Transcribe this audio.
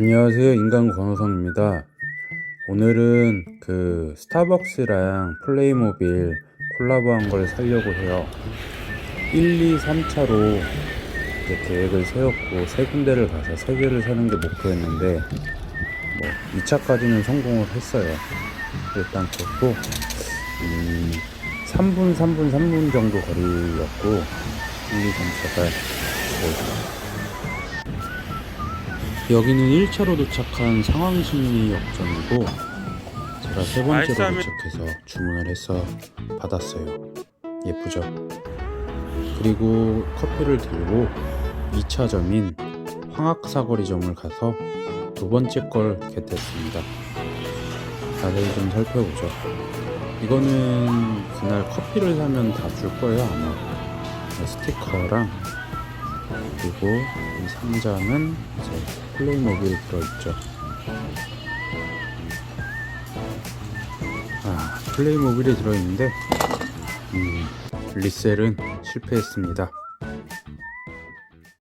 안녕하세요. 인간 권호성입니다. 오늘은 그 스타벅스랑 플레이모빌 콜라보한 걸 사려고 해요. 1, 2, 3차로 이제 계획을 세웠고 세 군데를 가서 세 개를 사는 게 목표였는데 뭐 2차까지는 성공을 했어요. 일단 그렇고 음, 3분, 3분, 3분 정도 거리였고 1, 2, 3차가 여기는 1차로 도착한 상황심리역점이고 제가 세 번째로 도착해서 주문을 해서 받았어요. 예쁘죠? 그리고 커피를 들고 2차점인 황학사거리점을 가서 두 번째 걸 겟했습니다. 자세히 좀 살펴보죠. 이거는 그날 커피를 사면 다 줄 거예요 아마. 스티커랑 그리고 이 상자는 이제 플레이모빌 들어있죠. 아, 플레이모빌이 들어있는데, 음, 리셀은 실패했습니다.